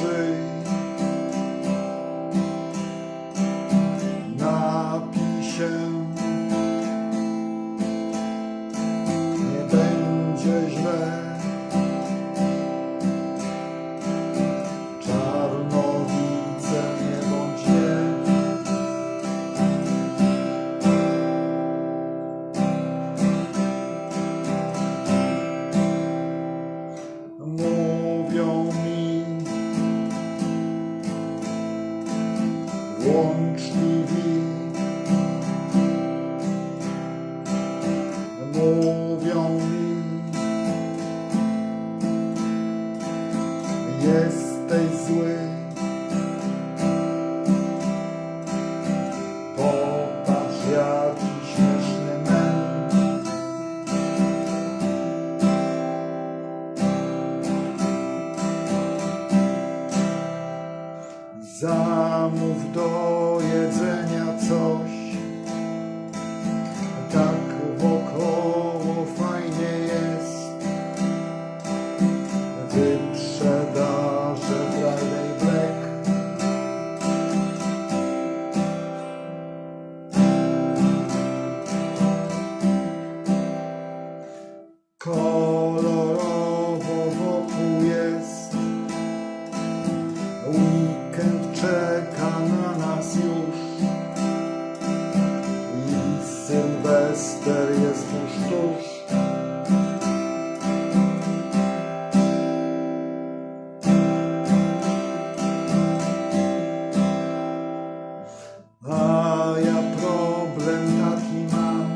nothing. włączliwi. Mówią mi, jesteś zły. Zamów do jedzenia coś nas już. Sylwester jest tuż, tuż. A ja problem taki mam.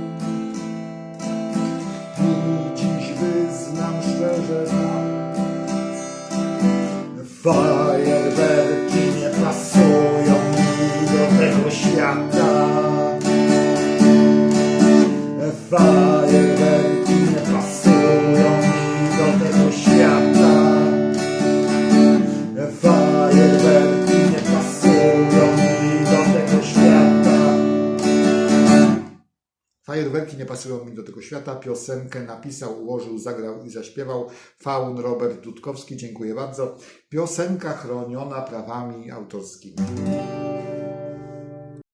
I dziś wyznam szczerze nam Fajerwerki świata Fajerwerki nie pasują mi do tego świata Fajerwerki nie pasują mi do tego świata Fajerwerki nie pasują mi do tego świata. Piosenkę napisał, ułożył, zagrał i zaśpiewał Faun Robert Dudkowski. Dziękuję bardzo. Piosenka chroniona prawami autorskimi.